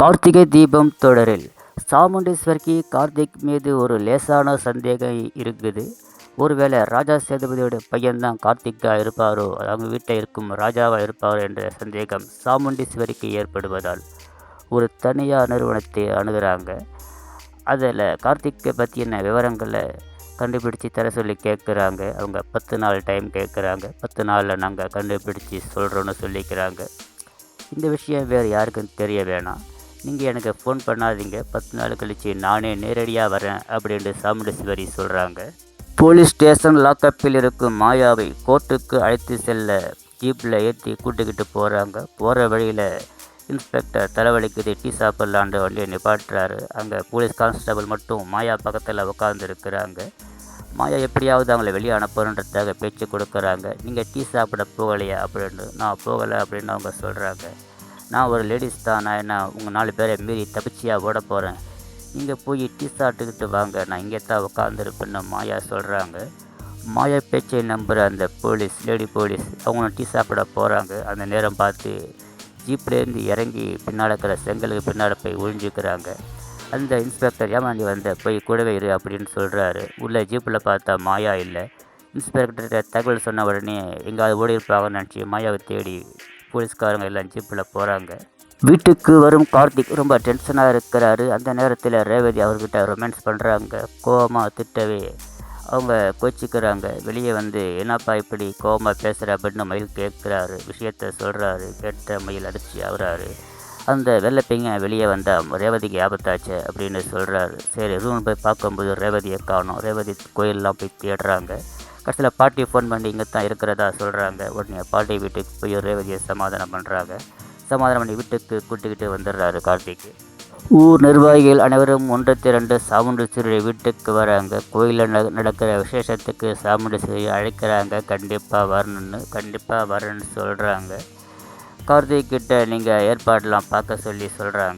கார்த்திகை தீபம் தொடரில் சாமுண்டீஸ்வரிக்கு கார்த்திக் மீது ஒரு லேசான சந்தேகம் இருக்குது. ஒருவேளை ராஜா சேதுபதியோட பையன்தான் கார்த்திக்காக இருப்பாரோ அவங்க வீட்டில் இருக்கும் ராஜாவாக இருப்பாரோ என்ற சந்தேகம் சாமுண்டீஸ்வரிக்கு ஏற்படுவதால் ஒரு தனியார் நிறுவனத்தை அணுகிறாங்க. அதில் கார்த்திக்கை பற்றின விவரங்களை கண்டுபிடிச்சி தர சொல்லி கேட்குறாங்க. அவங்க பத்து நாள் டைம் கேட்குறாங்க. பத்து நாளில் நாங்கள் கண்டுபிடிச்சி சொல்கிறோன்னு சொல்லிக்கிறாங்க. இந்த விஷயம் வேறு யாருக்கும் தெரிய வேணாம். நீங்கள் எனக்கு ஃபோன் பண்ணாதீங்க. பத்து நாள் கழித்து நானே நேரடியாக வரேன் அப்படின்ட்டு சாமுண்டேஸ்வரி சொல்கிறாங்க போலீஸ் ஸ்டேஷன் லாக்கப்பில் இருக்கும் மாயாவை கோர்ட்டுக்கு அழைத்து செல்ல ஜீப்பில் ஏற்றி கூட்டிக்கிட்டு போகிறாங்க போகிற வழியில் இன்ஸ்பெக்டர் தலைவலிக்குது டீ சாப்பிட்லான்ட்டு வண்டியை நிப்பாட்டுறாரு. அங்கே போலீஸ் கான்ஸ்டபிள் மட்டும் மாயா பக்கத்தில் உட்காந்துருக்குறாங்க மாயா எப்படியாவது அவங்கள வெளியே அனுப்பணுன்றதுக்காக பேச்சு கொடுக்குறாங்க. நீங்கள் டீ சாப்பிட போகலையா அப்படின்னு நான் போகலை அப்படின்னு அவங்க சொல்கிறாங்க நான் ஒரு லேடிஸ் தான் நான் என்ன உங்கள் நாலு பேரை மீறி தப்பிச்சியாக ஓட போகிறேன் இங்கே போய் டீ சாப்பிட்டுக்கிட்டு வாங்க நான் இங்கே தான் உட்காந்துருப்பேன்னு மாயா சொல்கிறாங்க மாயா பேச்சை நம்புகிற அந்த போலீஸ் லேடி போலீஸ் அவங்க டீ சாப்பிட போகிறாங்க அந்த நேரம் பார்த்து ஜீப்லேருந்து இறங்கி பின்னால் இருக்கிற செங்கலுக்கு பின்னால் போய் ஒழிஞ்சிக்கிறாங்க அந்த இன்ஸ்பெக்டர் ஏமாண்டி வந்த போய் கூடவே இரு அப்படின்னு சொல்கிறாரு உள்ளே ஜீப்பில் பார்த்தா மாயா இல்லை. இன்ஸ்பெக்டர்கிட்ட தகவல் சொன்ன உடனே எங்கேயாவது ஓடி இருப்பாங்கன்னு நினச்சி மாயாவை தேடி போலீஸ்காரங்க எல்லாம் ஜீப்பில் போகிறாங்க வீட்டுக்கு வரும் கார்த்திக் ரொம்ப டென்ஷனாக இருக்கிறாரு. அந்த நேரத்தில் ரேவதி அவர்கிட்ட ரொமான்ஸ் பண்ணுறாங்க கோபமாக திட்டவே அவங்க கோச்சிக்கிறாங்க. வெளியே வந்து என்னப்பா இப்படி கோபமாக பேசுகிற அப்படின்னு மயில் கேட்குறாரு. விஷயத்த சொல்கிறாரு கேட்ட மயில் அடித்து ஆகுறாரு. அந்த வெள்ளைப்பைங்க வெளியே வந்தால் ரேவதிக்கு ஆபத்தாச்சு அப்படின்னு சொல்கிறாரு சரி ரூம் போய் பார்க்கும்போது ரேவதியை காணும். ரேவதி கோயிலெலாம் போய் தேடுறாங்க. கடைசியில் பாட்டி ஃபோன் பண்ணி இங்கே தான் இருக்கிறதா சொல்கிறாங்க உடனே பாட்டி வீட்டுக்கு போய் ரேவதியை சமாதானம் பண்ணுறாங்க சமாதானம் பண்ணி வீட்டுக்கு கூட்டிக்கிட்டு வந்துடுறாரு கார்த்திக். ஊர் நிர்வாகிகள் அனைவரும் ஒன்று திரண்டு சாமுண்டீஸ்வரி வீட்டுக்கு வராங்க. கோயிலில் ந நடக்கிற விசேஷத்துக்கு சாமுண்டீஸ்வரி அழைக்கிறாங்க. கண்டிப்பாக வரணும்னு கண்டிப்பாக வரணும்னு சொல்கிறாங்க கார்த்திக் கிட்ட நீங்கள் ஏற்பாடெலாம் பார்க்க சொல்லி சொல்கிறாங்க